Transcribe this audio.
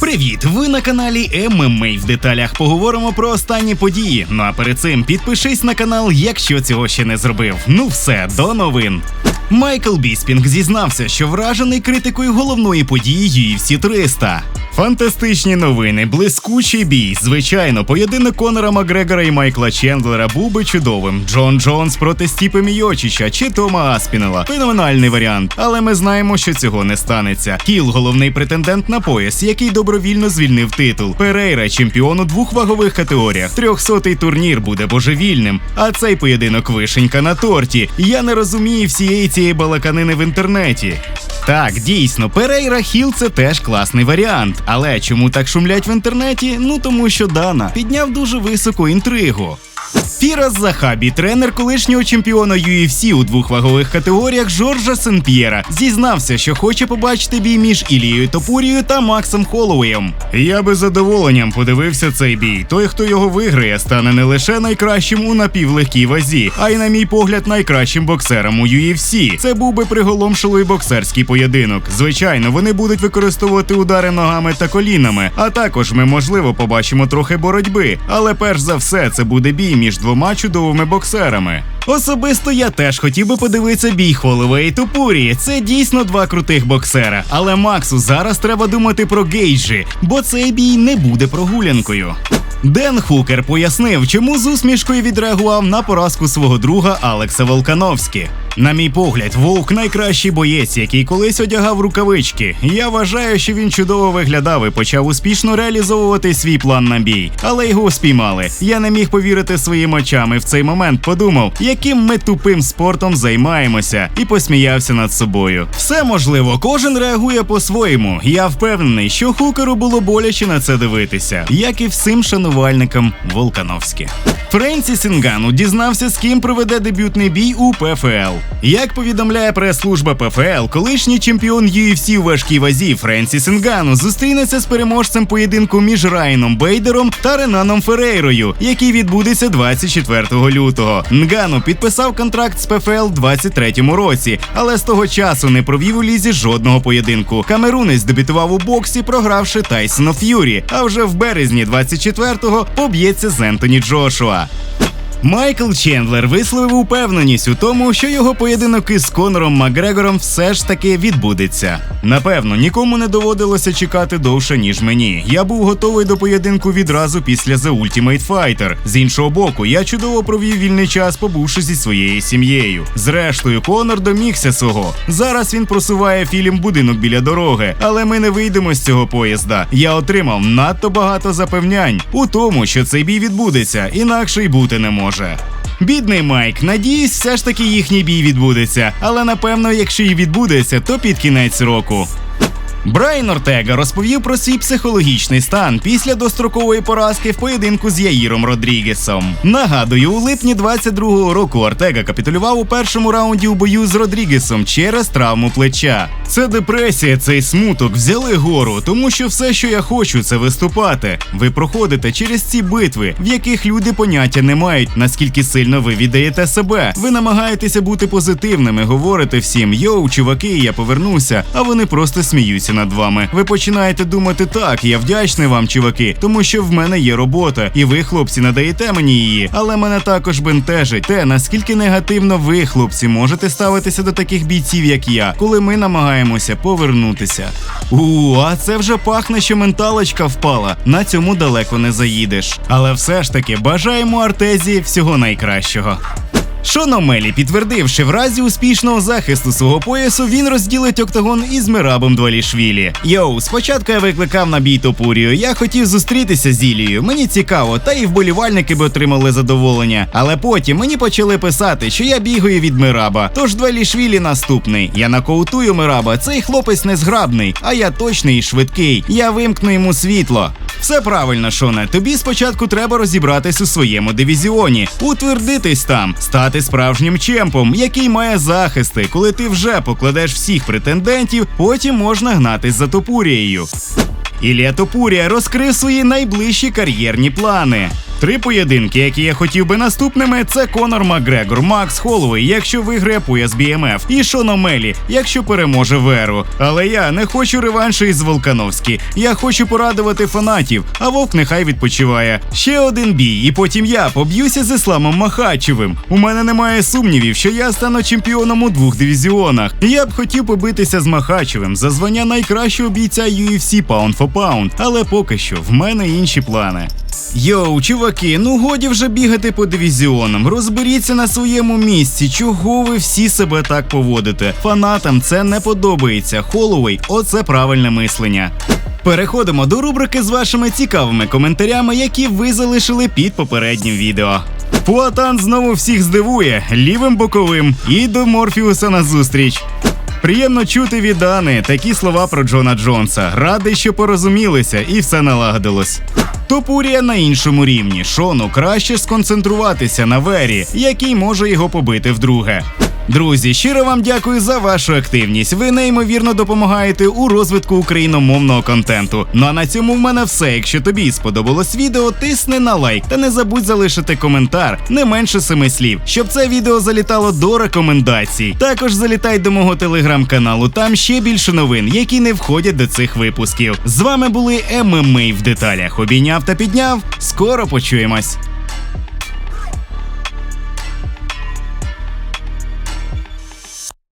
Привіт! Ви на каналі ММА. В деталях поговоримо про останні події. Ну а перед цим підпишись на канал, якщо цього ще не зробив. Ну все, до новин. Майкл Біспінг зізнався, що вражений критикою головної події UFC 300. Фантастичні новини, блискучий бій. Звичайно, поєдинок Конора Макгрегора і Майкла Чендлера був би чудовим. Джон Джонс проти Стіпи Мійочича чи Тома Аспінела. Феноменальний варіант, але ми знаємо, що цього не станеться. Кіл головний претендент на пояс, який добровільно звільнив титул. Перейра чемпіон у двох вагових категоріях. Трьохсотий турнір буде божевільним. А цей поєдинок вишенька на торті. Я не розумію всієї цієї балаканини в інтернеті. Так, дійсно, Перейра Хіл це теж класний варіант. Але чому так шумлять в інтернеті? Ну тому що Дана підняв дуже високу інтригу. Фірас Захабі, тренер колишнього чемпіона UFC у двох вагових категоріях Жоржа Сен-П'єра, зізнався, що хоче побачити бій між Ілією Топурією та Максом Холлоуєм. Я би задоволенням подивився цей бій. Той, хто його виграє, стане не лише найкращим у напівлегкій вазі, а й, на мій погляд, найкращим боксером у UFC. Це був би приголомшилий боксерський поєдинок. Звичайно, вони будуть використовувати удари ногами та колінами, а також ми, можливо, побачимо трохи боротьби. Але перш за все, це буде бій між двома чудовими боксерами. Особисто я теж хотів би подивитися бій Холове Тупурі. Це дійсно два крутих боксера. Але Максу зараз треба думати про гейджі, бо цей бій не буде прогулянкою. Ден Хукер пояснив, чому з усмішкою відреагував на поразку свого друга Алекса Волкановські. На мій погляд, Вовк найкращий боєць, який колись одягав рукавички. Я вважаю, що він чудово виглядав і почав успішно реалізовувати свій план на бій, але його спіймали. Я не міг повірити своїм очам і в цей момент подумав, яким ми тупим спортом займаємося, і посміявся над собою. Все можливо, кожен реагує по-своєму. Я впевнений, що хукеру було боляче на це дивитися, як і всім шанувальникам Волкановські. Френсіс Інгану дізнався, з ким проведе дебютний бій у ПФЛ. Як повідомляє прес-служба ПФЛ, колишній чемпіон UFC у важкій вазі Френсіс Інгану зустрінеться з переможцем поєдинку між Райаном Бейдером та Ренаном Ферейрою, який відбудеться 24 лютого. Нгану підписав контракт з ПФЛ у 23-му році, але з того часу не провів у лізі жодного поєдинку. Камерунець дебютував у боксі, програвши Тайсону Ф'юрі. А вже в березні 24-го поб'ється з Ентоні Джошуа. Майкл Чендлер висловив упевненість у тому, що його поєдинок із Конором Макгрегором все ж таки відбудеться. Напевно, нікому не доводилося чекати довше, ніж мені. Я був готовий до поєдинку відразу після The Ultimate Fighter. З іншого боку, я чудово провів вільний час, побувши зі своєю сім'єю. Зрештою, Конор домігся свого. Зараз він просуває фільм Будинок біля дороги, але ми не вийдемо з цього поїзда. Я отримав надто багато запевнянь у тому, що цей бій відбудеться, інакше й бути не може. Бідний Майк, надіюсь, все ж таки їхній бій відбудеться, але напевно, якщо і відбудеться, то під кінець року. Брайан Ортега розповів про свій психологічний стан після дострокової поразки в поєдинку з Яїром Родрігесом. Нагадую, у липні 22-го року Ортега капітулював у першому раунді у бою з Родрігесом через травму плеча. Це депресія, цей смуток взяли гору, тому що все, що я хочу, це виступати. Ви проходите через ці битви, в яких люди поняття не мають, наскільки сильно ви віддаєте себе. Ви намагаєтеся бути позитивними, говорите всім йоу, чуваки, я повернуся, а вони просто сміються над вами. Ви починаєте думати так, я вдячний вам, чуваки, тому що в мене є робота, і ви, хлопці, надаєте мені її. Але мене також бентежить те, наскільки негативно ви, хлопці, можете ставитися до таких бійців, як я, коли ми намагаємося повернутися. У, а це вже пахне, що менталочка впала. На цьому далеко не заїдеш. Але все ж таки бажаємо Артезі всього найкращого. Шон Омелі підтвердив, що в разі успішного захисту свого поясу він розділить октагон із Мирабом Двалішвілі. Йоу, спочатку я викликав на бій Топурію. Я хотів зустрітися з Ілією. Мені цікаво, та і вболівальники би отримали задоволення. Але потім мені почали писати, що я бігаю від Мираба. Тож Двалішвілі наступний. Я нокаутую Мираба. Цей хлопець незграбний, а я точний і швидкий. Я вимкну йому світло. Все правильно, Шоне. Тобі спочатку треба розібратись у своєму дивізіоні, утвердитись там, стати справжнім чемпом, який має захисти. Коли ти вже покладеш всіх претендентів, потім можна гнатись за Топурією. Ілія Топурія розкрив свої найближчі кар'єрні плани. Три поєдинки, які я хотів би наступними, це Конор Макгрегор, Макс Холлоуей, якщо виграє пояс BMF, і Шон Омелі, якщо переможе Веру. Але я не хочу реваншу із Волкановські. Я хочу порадувати фанатів, а вовк нехай відпочиває. Ще один бій, і потім я поб'юся з Ісламом Махачевим. У мене немає сумнівів, що я стану чемпіоном у двох дивізіонах. Я б хотів побитися з Махачевим за звання найкращого бійця UFC Pound for Pound, але поки що в мене інші плани. Йоу, чуваки, ну годі вже бігати по дивізіонам. Розберіться на своєму місці, чого ви всі себе так поводите. Фанатам це не подобається. Холлоуей – оце правильне мислення. Переходимо до рубрики з вашими цікавими коментарями, які ви залишили під попереднім відео. Пуатан знову всіх здивує лівим боковим і до Морфіуса на зустріч. Приємно чути від Ани такі слова про Джона Джонса. Радий, що порозумілися, і все налагодилось. Топурія на іншому рівні. Шону краще сконцентруватися на Вері, який може його побити вдруге. Друзі, щиро вам дякую за вашу активність. Ви неймовірно допомагаєте у розвитку україномовного контенту. Ну а на цьому в мене все. Якщо тобі сподобалось відео, тисни на лайк та не забудь залишити коментар не менше семи слів, щоб це відео залітало до рекомендацій. Також залітай до мого телеграм-каналу. Там ще більше новин, які не входять до цих випусків. З вами були ММА в деталях. Обійняв та підняв. Скоро почуємось.